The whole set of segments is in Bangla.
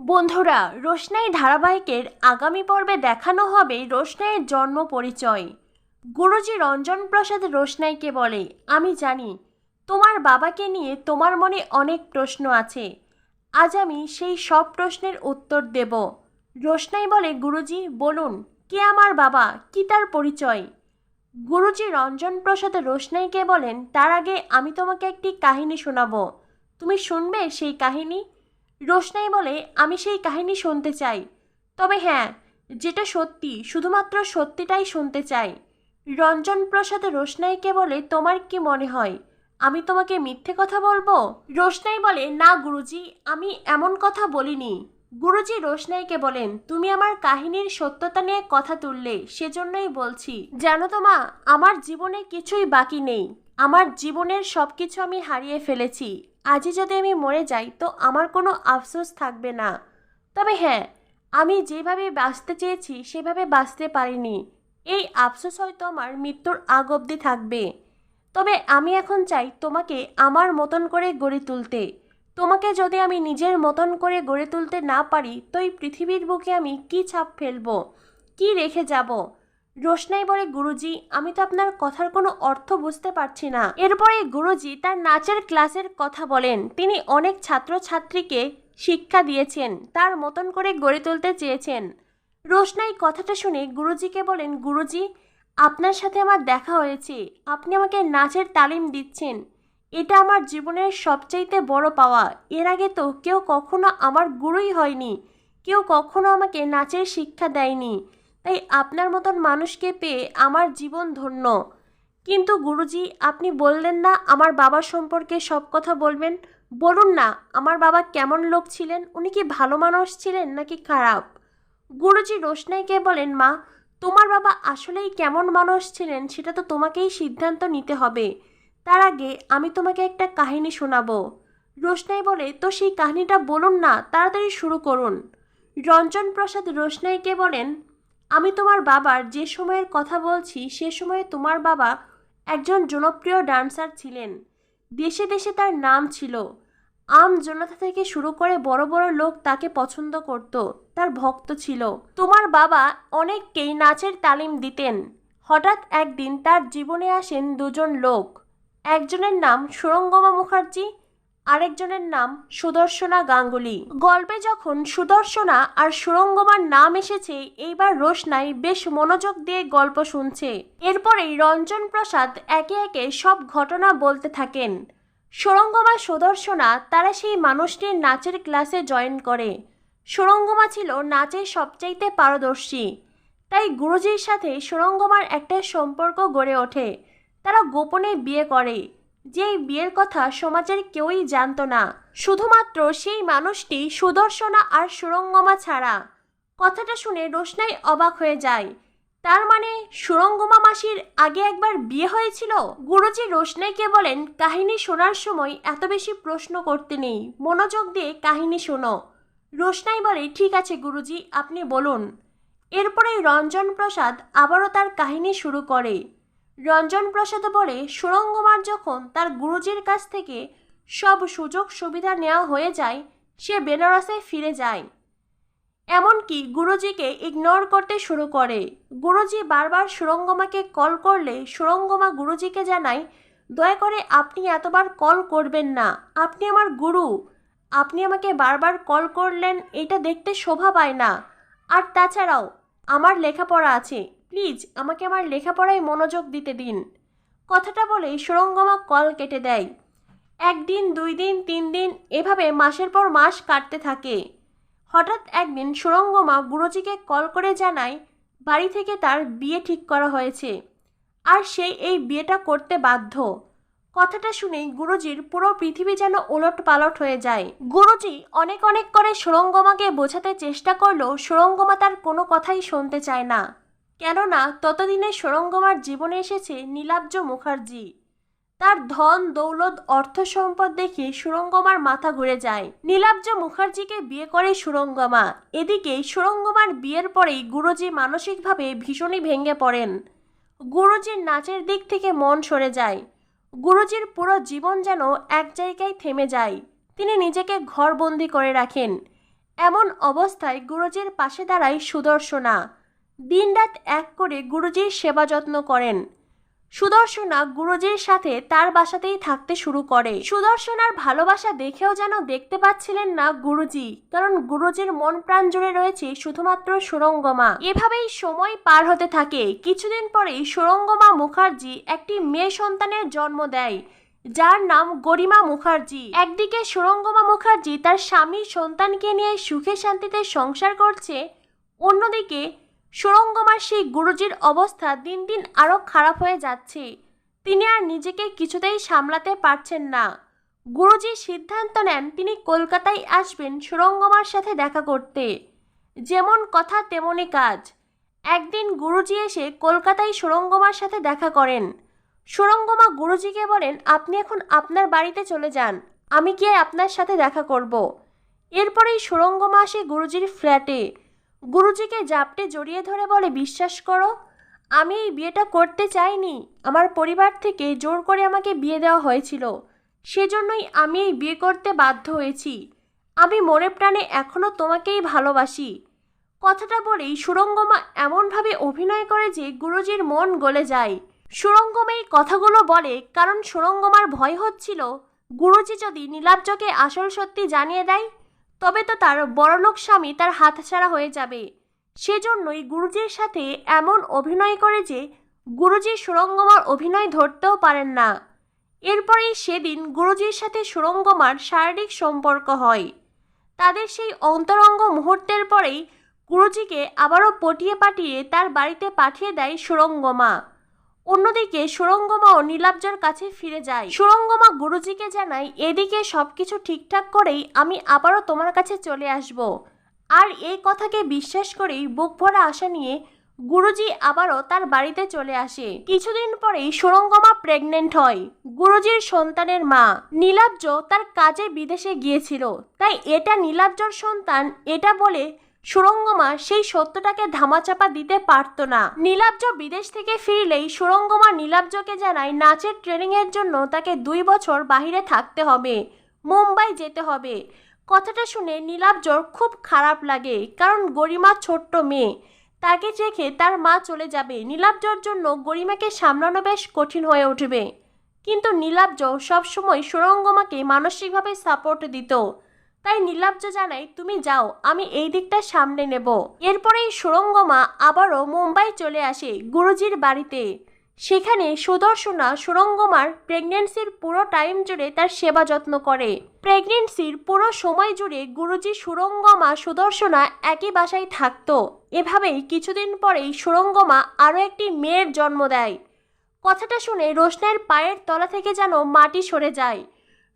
বন্ধুরা, রোশনাই ধারাবাহিকের আগামী পর্বে দেখানো হবে রোশনাইয়ের জন্ম পরিচয়। গুরুজি রঞ্জন প্রসাদ রোশনাইকে বলে, আমি জানি, তোমার বাবাকে নিয়ে তোমার মনে অনেক প্রশ্ন আছে। আজ আমি সেই সব প্রশ্নের উত্তর দেব। রোশনাই বলে, গুরুজি, বলুন, কে আমার বাবা? কি তার পরিচয়? গুরুজি রঞ্জন প্রসাদ রোশনাইকে বলেন, তার আগে আমি তোমাকে একটি কাহিনী শোনাবো। তুমি শুনবে সেই কাহিনী? রোশনাই বলে, আমি সেই কাহিনী শুনতে চাই। তবে হ্যাঁ যেটা সত্যি, শুধুমাত্র সত্যিটাই শুনতে চাই। রঞ্জন প্রসাদ রোশনাইকে বলে, তোমার কি মনে হয়? আমি তোমাকে মিথ্যে কথা বলব? রোশনাই বলে, না গুরুজি, আমি এমন কথা বলিনি। গুরুজি রোশনাইকে বলেন, তুমি আমার কাহিনীর সত্যতা নিয়ে কথা তুললে, সেজন্যই বলছি। জানো তো মা, আমার জীবনে কিছুই বাকি নেই। আমার জীবনের সব কিছু আমি হারিয়ে ফেলেছি। আজই যদি আমি মরে যাই, তো আমার কোনো আফসোস থাকবে না। তবে হ্যাঁ আমি যেভাবে বাঁচতে চেয়েছি, সেভাবে বাঁচতে পারিনি। এই আফসোস হয়তো আমার মৃত্যুর আগ অবধি থাকবে। তবে আমি এখন চাই তোমাকে আমার মতন করে গড়ে তুলতে। তোমাকে যদি আমি নিজের মতন করে গড়ে তুলতে না পারি, তো এই পৃথিবীর বুকে আমি কি ছাপ ফেলব? কি রেখে যাব? রোশনাই বলে গুরুজি, আমি তো আপনার কথার কোনো অর্থ বুঝতে পারছি না। এরপরে গুরুজি তার নাচের ক্লাসের কথা বলেন। তিনি অনেক ছাত্রছাত্রীকে শিক্ষা দিয়েছেন, তার মতন করে গড়ে তুলতে চেয়েছেন। রোশনাই কথাটা শুনে গুরুজিকে বলেন, গুরুজি, আপনার সাথে আমার দেখা হয়েছে। আপনি আমাকে নাচের তালিম দিচ্ছেন। এটা আমার জীবনের সবচাইতে বড় পাওয়া। এর আগে তো কেউ কখনো আমার গুরুই হয়নি। কেউ কখনো আমাকে নাচের শিক্ষা দেয়নি। তাই আপনার মতন মানুষকে পেয়ে আমার জীবন ধন্য। কিন্তু গুরুজি, আপনি বললেন না আমার বাবা সম্পর্কে সব কথা বলবেন? বলুন না, আমার বাবা কেমন লোক ছিলেন? উনি কি ভালো মানুষ ছিলেন নাকি খারাপ? গুরুজি রোশনাইকে বলেন, মা, তোমার বাবা আসলেই কেমন মানুষ ছিলেন সেটা তো তোমাকেই সিদ্ধান্ত নিতে হবে। তার আগে আমি তোমাকে একটা কাহিনী শোনাবো। রোশনাই বলে, তো সেই কাহিনীটা বলুন না, তাড়াতাড়ি শুরু করুন। রঞ্জন প্রসাদ রোশনাইকে বলেন আমি তোমার বাবার যে সময়ের কথা বলছি, সে সময়ে তোমার বাবা একজন জনপ্রিয় ডান্সার ছিলেন। দেশে দেশে তার নাম ছিল। আম জনতা থেকে শুরু করে বড় বড় লোক তাকে পছন্দ করত, তার ভক্ত ছিল। তোমার বাবা অনেককেই নাচের তালিম দিতেন। হঠাৎ একদিন তার জীবনে আসেন দুজন লোক। একজনের নাম সুরঙ্গমা মুখার্জি আরেকজনের নাম সুদর্শনা গাঙ্গুলি। গল্পে যখন সুদর্শনা আর সুরঙ্গমার নাম এসেছে, এইবার রোশনাই বেশ মনোযোগ দিয়ে গল্প শুনছে। এরপরেই রঞ্জন প্রসাদ একে একে সব ঘটনা বলতে থাকেন। সুরঙ্গমা, সুদর্শনা তারা সেই মানুষটির নাচের ক্লাসে জয়েন করে। সুরঙ্গমা ছিল নাচে সবচাইতে পারদর্শী। তাই গুরুজির সাথে সুরঙ্গমার একটা সম্পর্ক গড়ে ওঠে। তারা গোপনে বিয়ে করে। যে এই বিয়ের কথা সমাজের কেউই জানতো না। শুধুমাত্র সেই মানুষটি সুদর্শনা আর সুরঙ্গমা ছাড়া। কথাটা শুনে রোশনাই অবাক হয়ে যায়। তার মানে সুরঙ্গমা মাসির আগে একবার বিয়ে হয়েছিল? গুরুজি রোশনাইকে বলেন, কাহিনী শোনার সময় এত বেশি প্রশ্ন করতে নেই। মনোযোগ দিয়ে কাহিনী শোনো। রোশনাই বলে, ঠিক আছে গুরুজি, আপনি বলুন। এরপরেই রঞ্জন প্রসাদ আবারও তার কাহিনী শুরু করে। রঞ্জন প্রসাদ বলে সুরঙ্গমার যখন তার গুরুজির কাছ থেকে সব সুযোগ সুবিধা নেওয়া হয়ে যায়, সে বেনারসে ফিরে যায়। এমনকি গুরুজিকে ইগনোর করতে শুরু করে। গুরুজি বারবার সুরঙ্গমাকে কল করলে সুরঙ্গমা গুরুজিকে জানায়, দয়া করে আপনি এতবার কল করবেন না। আপনি আমার গুরু। আপনি আমাকে বারবার কল করলেন, এটা দেখতে শোভা পায় না। আর তাছাড়াও, আমার লেখাপড়া আছে। প্লিজ আমাকে আমার লেখাপড়ায় মনোযোগ দিতে দিন। কথাটা বলেই সুরঙ্গমা কল কেটে দেয়। একদিন দুই দিন তিন দিন এভাবে মাসের পর মাস কাটতে থাকে। হঠাৎ একদিন সুরঙ্গমা গুরুজিকে কল করে জানায় বাড়ি থেকে তার বিয়ে ঠিক করা হয়েছে। আর সে এই বিয়েটা করতে বাধ্য। কথাটা শুনেই গুরুজির পুরো পৃথিবী যেন ওলট পালট হয়ে যায়। গুরুজি অনেক অনেক করে সুরঙ্গমাকে বোঝাতে চেষ্টা করলেও সুরঙ্গমা তার কোনো কথাই শুনতে চায় না। কেননা ততদিনে সুরঙ্গমার জীবনে এসেছে নীলাব্জ মুখার্জি। তার ধন, দৌলত, অর্থ সম্পদ দেখে সুরঙ্গমার মাথা ঘুরে যায়। নীলাব্জ মুখার্জিকে বিয়ে করে সুরঙ্গমা এদিকে সুরঙ্গমার বিয়ের পরেই গুরুজি মানসিকভাবে ভীষণই ভেঙে পড়েন। গুরুজির নাচের দিক থেকে মন সরে যায়। গুরুজির পুরো জীবন যেন এক জায়গায় থেমে যায়। তিনি নিজেকে ঘরবন্দি করে রাখেন। এমন অবস্থায় গুরুজির পাশে দাঁড়ায় সুদর্শনা। দিনরাত এক করে গুরুজির সেবা যত্ন করেন। সুদর্শনা গুরুজির সাথে তার বাসাতেই থাকতে শুরু করে। সুদর্শনার ভালোবাসা দেখেও যেন দেখতে পাচ্ছিলেন না গুরুজি, কারণ গুরুজির মন প্রাণ জুড়ে রয়েছে শুধুমাত্র সুরঙ্গমা। এভাবেই সময় পার হতে থাকে। কিছুদিন পরেই সুরঙ্গমা মুখার্জি একটি মেয়ে সন্তানের জন্ম দেয়, যার নাম গরিমা মুখার্জি। একদিকে সুরঙ্গমা মুখার্জি তার স্বামী সন্তানকে নিয়ে সুখে শান্তিতে সংসার করছে, অন্যদিকে সুরঙ্গমার সেই গুরুজির অবস্থা দিন দিন আরও খারাপ হয়ে যাচ্ছে। তিনি আর নিজেকে কিছুতেই সামলাতে পারছেন না। গুরুজি সিদ্ধান্ত নেন তিনি কলকাতায় আসবেন সুরঙ্গমার সাথে দেখা করতে। যেমন কথা তেমনই কাজ। একদিন গুরুজি এসে কলকাতায় সুরঙ্গমার সাথে দেখা করেন। সুরঙ্গমা গুরুজিকে বলেন, আপনি এখন আপনার বাড়িতে চলে যান, আমি গিয়ে আপনার সাথে দেখা করব। এরপরেই সুরঙ্গমা আসে গুরুজির ফ্ল্যাটে। গুরুজিকে জাপটে জড়িয়ে ধরে বলে, বিশ্বাস করো, আমি এই বিয়েটা করতে চাইনি। আমার পরিবার থেকে জোর করে আমাকে বিয়ে দেওয়া হয়েছিল। সেজন্যই আমি এই বিয়ে করতে বাধ্য হয়েছি। আমি মনে প্রাণে এখনও তোমাকেই ভালোবাসি। কথাটা বলেই সুরঙ্গমা এমনভাবে অভিনয় করে যে গুরুজির মন গলে যায়। সুরঙ্গম এই কথাগুলো বলে কারণ সুরঙ্গমার ভয় হচ্ছিল, গুরুজি যদি নীলাব্জকে আসল সত্যি জানিয়ে দেয় তবে তো তার বড়লোক স্বামী তার হাতছাড়া হয়ে যাবে। সেজন্যই গুরুজির সাথে এমন অভিনয় করে যে গুরুজি সুরঙ্গমার অভিনয় ধরতেও পারেন না। এরপরেই সেদিন গুরুজির সাথে সুরঙ্গমার শারীরিক সম্পর্ক হয়। তাদের সেই অন্তরঙ্গ মুহূর্তের পরেই গুরুজিকে আবারও পটিয়ে পাঠিয়ে তার বাড়িতে পাঠিয়ে দেয় সুরঙ্গমা অন্যদিকে সুরঙ্গমা ও নীলাব্জর কাছে ফিরে যায়। সুরঙ্গমা গুরুজিকে জানায়, এদিকে সবকিছু ঠিকঠাক করেই আমি আবারও তোমার কাছে চলে আসব। আর এই কথাকে বিশ্বাস করেই বুক ভরা আশা নিয়ে গুরুজি আবারও তার বাড়িতে চলে আসে। কিছুদিন পরেই সুরঙ্গমা প্রেগনেন্ট হয়। গুরুজির সন্তানের মা। নীলাব্জ তার কাজে বিদেশে গিয়েছিল। তাই এটা নীলাব্জর সন্তান, এটা বলে সুরঙ্গমা সেই সত্যটাকে ধামাচাপা দিতে পারত না। নীলাব্জ বিদেশ থেকে ফিরলেই সুরঙ্গমা নীলাব্জকে জানায়, নাচের ট্রেনিংয়ের জন্য তাকে দুই বছর বাহিরে থাকতে হবে, মুম্বাই যেতে হবে। কথাটা শুনে নীলাব্জর খুব খারাপ লাগে, কারণ গরিমা ছোট্ট মেয়ে। তাকে রেখে তার মা চলে যাবে। নীলাব্জর জন্য গরিমাকে সামলানো বেশ কঠিন হয়ে উঠবে। কিন্তু নীলাব্জ সবসময় সুরঙ্গমাকে মানসিকভাবে সাপোর্ট দিত। তাই নীলাব্জ জানাই তুমি যাও, আমি এই দিকটা সামনে নেব। এরপরেই সুরঙ্গমা আবারও মুম্বাই চলে আসে গুরুজির বাড়িতে। সেখানে সুদর্শনা সুরঙ্গমার প্রেগনেন্সির পুরো টাইম জুড়ে তার সেবা যত্ন করে। প্রেগনেন্সির পুরো সময় জুড়ে গুরুজি সুরঙ্গমা সুদর্শনা একই বাসায় থাকতো। এভাবেই কিছুদিন পরেই সুরঙ্গমা আরও একটি মেয়ের জন্ম দেয়। কথাটা শুনে রোশনাইয়ের পায়ের তলা থেকে যেন মাটি সরে যায়।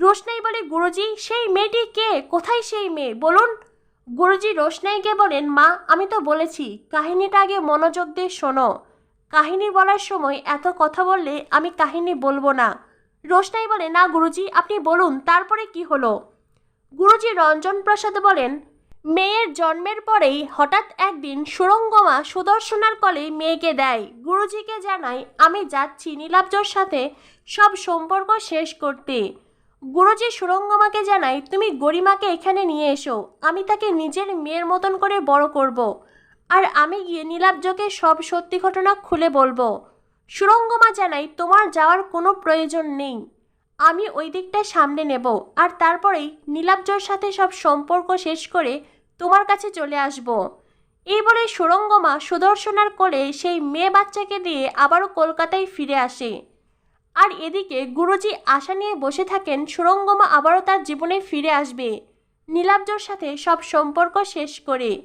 রোশনাই বলে গুরুজি, সেই মেয়েটি কে? কোথায় সেই মেয়ে? বলুন। গুরুজি রোশনাইকে বলেন, মা, আমি তো বলেছি, কাহিনীটা আগে মনোযোগ দিয়ে শোনো। কাহিনী বলার সময় এত কথা বললে আমি কাহিনী বলব না। রোশনাই বলে, না গুরুজি, আপনি বলুন, তারপরে কি হলো? গুরুজি রঞ্জন প্রসাদ বলেন, মেয়ের জন্মের পরেই হঠাৎ একদিন সুরঙ্গমা সুদর্শনার কলে মেয়েকে দেয়। গুরুজিকে জানায়, আমি যাচ্ছি নীলাব্জর সাথে, সব সম্পর্ক শেষ করতে গুরুজি সুরঙ্গমাকে জানায়, তুমি গরিমাকে এখানে নিয়ে এসো। আমি তাকে নিজের মেয়ের মতন করে বড় করব। আর আমি গিয়ে নীলাব্জকে সব সত্যি ঘটনা খুলে বলব। সুরঙ্গমা জানাই তোমার যাওয়ার কোনো প্রয়োজন নেই। আমি ওই দিকটা সামনে নেব। আর তারপরেই নীলাব্জর সাথে সব সম্পর্ক শেষ করে তোমার কাছে চলে আসব। এই বলে সুরঙ্গমা সুদর্শনার কোলে সেই মেয়ে বাচ্চাকে দিয়ে আবারও কলকাতায় ফিরে আসে। আর এদিকে গুরুজি আশা নিয়ে বসে থাকেন, সুরঙ্গমা আবারও তার জীবনে ফিরে আসবে। নীলাব্জর সাথে সব সম্পর্ক শেষ করে।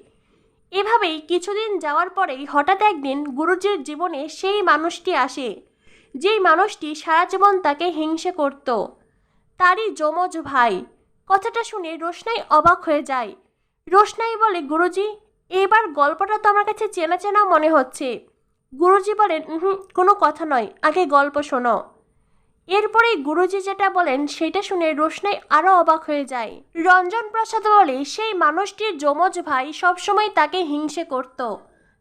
এভাবেই কিছুদিন যাওয়ার পরেই হঠাৎ একদিন গুরুজির জীবনে সেই মানুষটি আসে, যেই মানুষটি সারা জীবন তাকে হিংসে করত। তারই যমজ ভাই। কথাটা শুনে রোশনাই অবাক হয়ে যায়। রোশনাই বলে, গুরুজি এবার গল্পটা তো আমার কাছে চেনা চেনা মনে হচ্ছে। গুরুজি বলেন হুম কোনো কথা নয়। আগে গল্প শোনো। এরপরেই গুরুজি যেটা বলেন, সেটা শুনে রোশনাই আরও অবাক হয়ে যায়। রঞ্জন প্রসাদ বলে, সেই মানুষটির যমজ ভাই সবসময় তাকে হিংসে করত।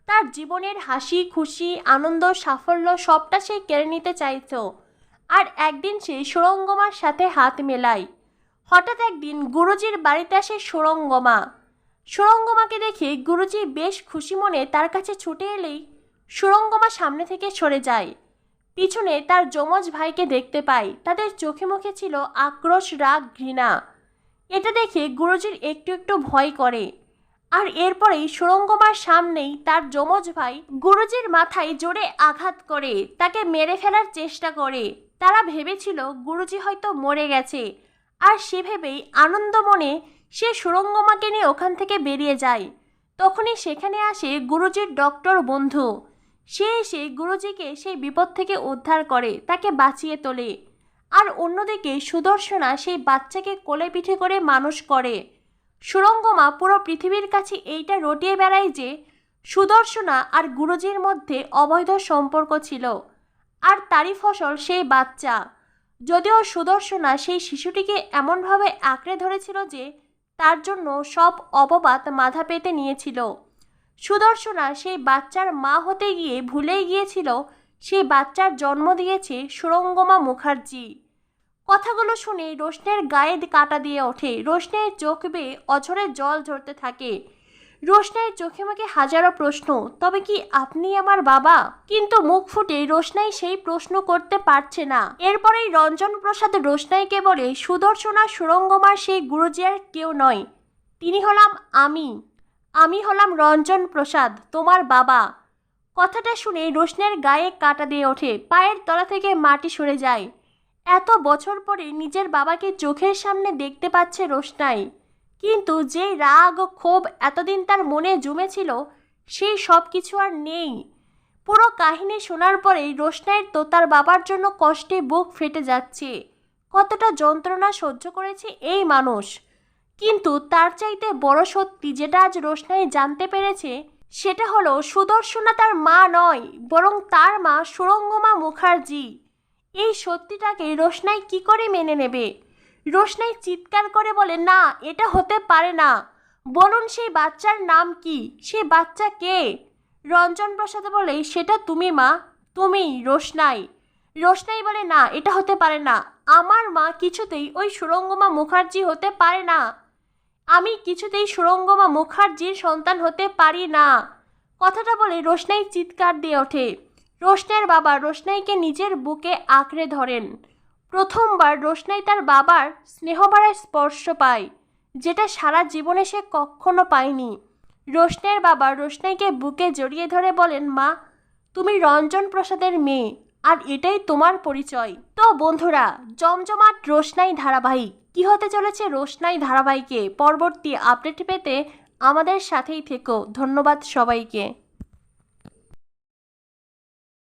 তার জীবনের হাসি, খুশি, আনন্দ, সাফল্য সবটা সে কেড়ে নিতে চাইত। আর একদিন সে সুরঙ্গমার সাথে হাত মেলায়। হঠাৎ একদিন গুরুজির বাড়িতে আসে সুরঙ্গমা সুরঙ্গমাকে দেখে গুরুজি বেশ খুশি মনে তার কাছে ছুটে এলেই সুরঙ্গমা সামনে থেকে সরে যায়। পিছনে তার যমজ ভাইকে দেখতে পাই। তাদের চোখে মুখে ছিল আক্রোশ রাগ, ঘৃণা। এটা দেখে গুরুজির একটু একটু ভয় করে। আর এরপরেই সুরঙ্গমার সামনেই তার যমজ ভাই গুরুজির মাথায় জোরে আঘাত করে। তাকে মেরে ফেলার চেষ্টা করে। তারা ভেবেছিল গুরুজি হয়তো মরে গেছে। আর সে ভেবেই আনন্দ মনে সে সুরঙ্গমাকে নিয়ে ওখান থেকে বেরিয়ে যায়। তখনই সেখানে আসে গুরুজির ডক্টর বন্ধু। সে এসে গুরুজিকে সেই বিপদ থেকে উদ্ধার করে, তাকে বাঁচিয়ে তোলে। আর অন্যদিকে সুদর্শনা সেই বাচ্চাকে কোলে পিঠে করে মানুষ করে। সুরঙ্গমা পুরো পৃথিবীর কাছে এইটা রটিয়ে বেড়ায় যে, সুদর্শনা আর গুরুজির মধ্যে অবৈধ সম্পর্ক ছিল। আর তারই ফসল সেই বাচ্চা। যদিও সুদর্শনা সেই শিশুটিকে এমনভাবে আঁকড়ে ধরেছিল যে, তার জন্য সব অপবাদ মাথা পেতে নিয়েছিল। সুদর্শনা সেই বাচ্চার মা হতে গিয়ে ভুলেই গিয়েছিল, সেই বাচ্চার জন্ম দিয়েছে সুরঙ্গমা মুখার্জি। কথাগুলো শুনে রোশনের গায়ে কাটা দিয়ে ওঠে। রোশনের চোখ বেয়ে অঝরে জল ঝরতে থাকে। রোশনাইয়ের চোখে মুখে হাজারো প্রশ্ন, তবে কি আপনি আমার বাবা? কিন্তু মুখ ফুটে রোশনাই সেই প্রশ্ন করতে পারছে না। এরপরেই রঞ্জন প্রসাদ রোশনাইকে বলে, সুদর্শনা সুরঙ্গমার সেই গুরুজিয়ার কেউ নয়। তিনি হলাম আমি। আমি হলাম রঞ্জন প্রসাদ, তোমার বাবা। কথাটা শুনে রোশনের গায়ে কাটা দিয়ে ওঠে, পায়ের তলা থেকে মাটি সরে যায়। এত বছর পরে নিজের বাবাকে চোখের সামনে দেখতে পাচ্ছে রোশনাই। কিন্তু যে রাগ ক্ষোভ এতদিন তার মনে জমেছিল, সেই সব কিছু আর নেই। পুরো কাহিনী শোনার পরেই রোশনাইয়ের তো তার বাবার জন্য কষ্টে বুক ফেটে যাচ্ছে। কতটা যন্ত্রণা সহ্য করেছে এই মানুষ। কিন্তু তার চাইতে বড় সত্যি যেটা আজ রোশনাই জানতে পেরেছে, সেটা হলো সুদর্শনা তার মা নয়, বরং তার মা সুরঙ্গমা মুখার্জি। এই সত্যিটাকে রোশনাই কি করে মেনে নেবে? রোশনাই চিৎকার করে বলে, না, এটা হতে পারে না। বলুন সেই বাচ্চার নাম কি? সে বাচ্চা কে? রঞ্জন প্রসাদ বলে, সেটা তুমি, মা। তুমি, রোশনাই। রোশনাই বলে, না, এটা হতে পারে না। আমার মা কিছুতেই ওই সুরঙ্গমা মুখার্জি হতে পারে না। আমি কিছুতেই সুরঙ্গ বা মুখার্জির সন্তান হতে পারি না। কথাটা বলে রোশনাই চিৎকার দিয়ে ওঠে। রোশনের বাবা রোশনাইকে নিজের বুকে আঁকড়ে ধরেন। প্রথমবার রোশনাই তার বাবার স্নেহভরা স্পর্শ পায়, যেটা সারা জীবনে সে কখনো পায়নি। রোশনের বাবা রোশনাইকে বুকে জড়িয়ে ধরে বলেন, মা, তুমি রঞ্জন প্রসাদের মেয়ে। আর এটাই তোমার পরিচয়। তো বন্ধুরা, জমজমাট রোশনাই ধারাবাহিক। কি হতে চলেছে রোশনাই ধারাবাহিকে? পরবর্তী আপডেট পেতে আমাদের সাথেই থেকো। ধন্যবাদ সবাইকে।